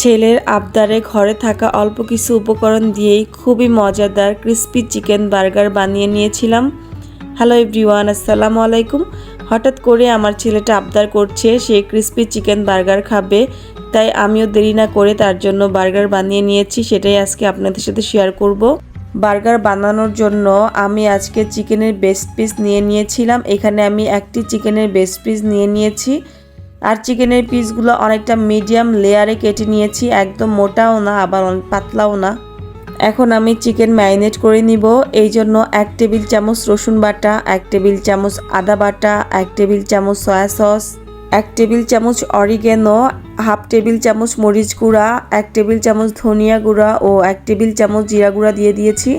ছেলের আবদারে ঘরে থাকা অল্প কিছু উপকরণ দিয়েই খুবই মজাদার ক্রিস্পি চিকেন বার্গার বানিয়ে নিয়েছিলাম। হ্যালো এভরিওয়ান, আসসালামু আলাইকুম। হঠাৎ করে আমার ছেলেটা আবদার করছে, সে ক্রিস্পি চিকেন বার্গার খাবে, তাই আমিও দেরি না করে তার জন্য বার্গার বানিয়ে নিয়েছি, সেটাই আজকে আপনাদের সাথে শেয়ার করব। বার্গার বানানোর জন্য আমি আজকে চিকেনের বেস্ট পিস নিয়ে নিয়েছিলাম। এখানে আমি একটি চিকেনের বেস্ট পিস নিয়ে নিয়েছি। আর চিকেনের পিসগুলো অনেকটা মিডিয়াম লেয়ারে কেটে নিয়েছি, একদম মোটাও না, আবার অনেক পাতলাও না। এখন আমি চিকেন ম্যারিনেট করে নিব, এই জন্য এক টেবিল চামচ রসুন বাটা, এক টেবিল চামচ আদা বাটা, এক টেবিল চামচ সয়া সস, এক টেবিল চামচ অরিগেনো, হাফ টেবিল চামচ মরিচ গুঁড়া, এক টেবিল চামচ ধনিয়া গুঁড়া ও এক টেবিল চামচ জিরা গুঁড়া দিয়ে দিয়েছি।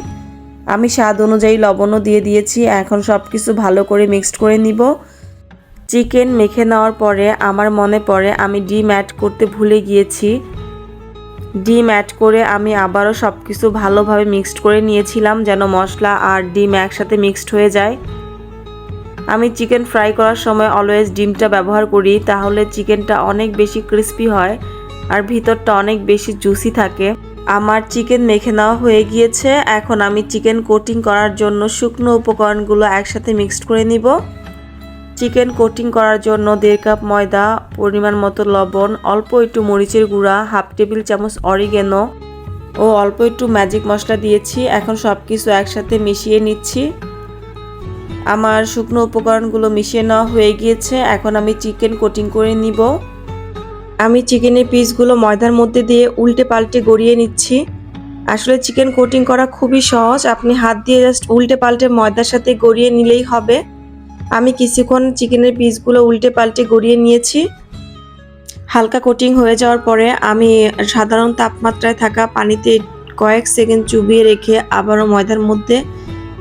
আমি স্বাদ অনুযায়ী লবণও দিয়ে দিয়েছি, এখন সব কিছু ভালো করে মিক্সড করে নিব। চিকেন মেখে নেওয়ার পরে আমার মনে পড়ে আমি ডিম অ্যাড করতে ভুলে গিয়েছি। ডিম অ্যাড করে আমি আবারও সব কিছু ভালোভাবে মিক্সড করে নিয়েছিলাম যেন মশলা আর ডিম একসাথে মিক্সড হয়ে যায়। আমি চিকেন ফ্রাই করার সময় অলওয়েজ ডিমটা ব্যবহার করি, তাহলে চিকেনটা অনেক বেশি ক্রিস্পি হয় আর ভিতরটা অনেক বেশি জুসি থাকে। আমার চিকেন মেখে নেওয়া হয়ে গিয়েছে, এখন আমি চিকেন কোটিং করার জন্য শুকনো উপকরণগুলো একসাথে মিক্সড করে নিব। চিকেন কোটিং করার জন্য দেড় কাপ ময়দা, পরিমাণ মতো লবণ, অল্প একটু মরিচের গুঁড়া, হাফ টেবিল চামচ অরিগেনো ও অল্প একটু ম্যাজিক মশলা দিয়েছি। এখন সব কিছু একসাথে মিশিয়ে নিচ্ছি। আমার শুকনো উপকরণগুলো মিশিয়ে নেওয়া হয়ে গিয়েছে। এখন আমি চিকেন কোটিং করে নিব। আমি চিকেনের পিসগুলো ময়দার মধ্যে দিয়ে উল্টে পাল্টে গড়িয়ে নিচ্ছি। আসলে চিকেন কোটিং করা খুবই সহজ। আপনি হাত দিয়ে জাস্ট উল্টে পাল্টে ময়দার সাথে গড়িয়ে নিলেই হবে। আমি কিছুক্ষণ চিকেনের পিসগুলো উল্টে পাল্টে গড়িয়ে নিয়েছি। হালকা কোটিং হয়ে যাওয়ার পরে আমি সাধারণ তাপমাত্রায় থাকা পানিতে কয়েক সেকেন্ড চুবিয়ে রেখে আবারও ময়দার মধ্যে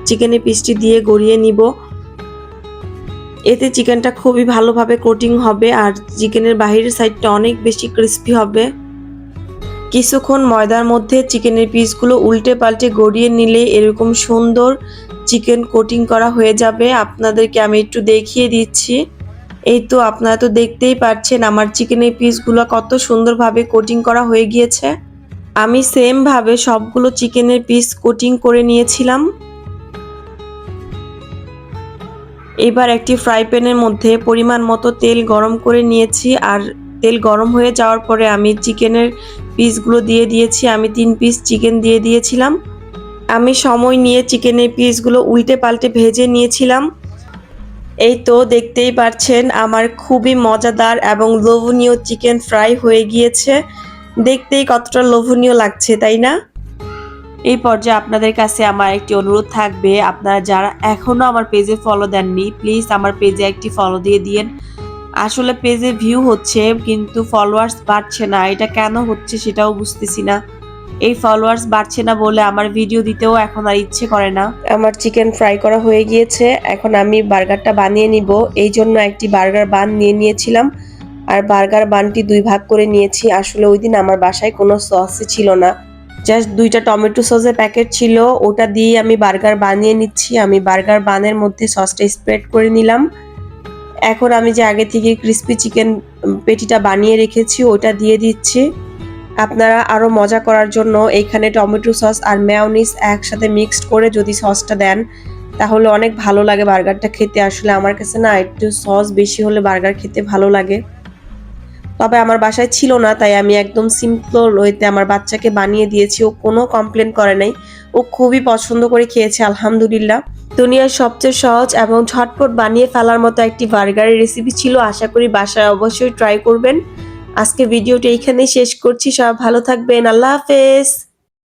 চিকেনের পিসটি দিয়ে গড়িয়ে নিব। এতে চিকেনটা খুবই ভালোভাবে কোটিং হবে আর চিকেনের বাহিরের সাইডটা অনেক বেশি ক্রিস্পি হবে। কিছুক্ষণ ময়দার মধ্যে চিকেনের পিসগুলো উল্টে পাল্টে গড়িয়ে নিলে এরকম সুন্দর চিকেন কোটিং করা হয়ে যাবে। আপনাদেরকে আমি একটু দেখিয়ে দিচ্ছি। এই তো আপনারা তো দেখতেই পাচ্ছেন আমার চিকেনের পিসগুলো কত সুন্দরভাবে কোটিং করা হয়ে গিয়েছে। আমি সেমভাবে সবগুলো চিকেনের পিস কোটিং করে নিয়েছিলাম। এবার একটি ফ্রাই প্যানের মধ্যে পরিমাণ মতো তেল গরম করে নিয়েছি আর তেল গরম হয়ে যাওয়ার পরে আমি চিকেনের পিসগুলো দিয়ে দিয়েছি। আমি তিন পিস চিকেন দিয়ে দিয়েছিলাম। আমি সময় নিয়ে চিকেনের পিসগুলো উল্টে পাল্টে ভেজে নিয়েছিলাম। এই তো দেখতেই পাচ্ছেন আমার খুবই মজাদার এবং লোভনীয় চিকেন ফ্রাই হয়ে গিয়েছে। দেখতেই কতটা লোভনীয় লাগছে, তাই না? এই পর্যায়ে আপনাদের কাছে আমার একটি অনুরোধ থাকবে, আপনারা যারা এখনও আমার পেজে ফলো দেননি প্লিজ আমার পেজে একটি ফলো দিয়ে দিন আসলে পেজে ভিউ হচ্ছে, কিন্তু ফলোয়ার্স বাড়ছে না, এটা কেন হচ্ছে সেটাও বুঝতেছি না। এই ফলোয়ার্স বাড়ছে না বলে আমার ভিডিও দিতেও এখন আর ইচ্ছে করে না। আমার চিকেন ফ্রাই করা হয়ে গিয়েছে, এখন আমি বার্গারটা বানিয়ে নিব। এই জন্য একটি বার্গার বান নিয়ে নিয়েছিলাম, আর বার্গার বানটি দুই ভাগ করে নিয়েছি। আসলে ওই দিন আমার বাসায় কোনো সসই ছিল না। জাস্ট দুইটা টমেটো সসের প্যাকেট ছিল, ওটা দিয়ে আমি বার্গার বানিয়ে নিচ্ছি। আমি বার্গার বানের মধ্যে সসটা স্প্রেড করে নিলাম। এখন আমি যে আগে থেকে ক্রিস্পি চিকেন পেটিটা বানিয়ে রেখেছি, ওটা দিয়ে দিচ্ছি। আপনারা আরও মজা করার জন্য এইখানে টমেটো সস আর ম্যাওনিস একসাথে মিক্সড করে যদি সসটা দেন, তাহলে অনেক ভালো লাগে বার্গারটা খেতে। আসলে আমার কাছে না একটু সস বেশি হলে বার্গার খেতে ভালো লাগে। তবে আমার বাসায় ছিল না, তাই আমি একদম সিম্পল ওয়েতে আমার বাচ্চাকে বানিয়ে দিয়েছি। ও কোনো কমপ্লেন করে নাই। ও খুবই পছন্দ করে খেয়েছে, আলহামদুলিল্লাহ। দুনিয়ার সবচেয়ে সহজ এবং ঝটপট বানিয়ে ফেলার মতো একটি বার্গারের রেসিপি ছিল। আশা করি বাসায় অবশ্যই ট্রাই করবেন। আজকে ভিডিওটি এইখানেই শেষ করছি। সব ভালো থাকবেন। আল্লাহ হাফেজ।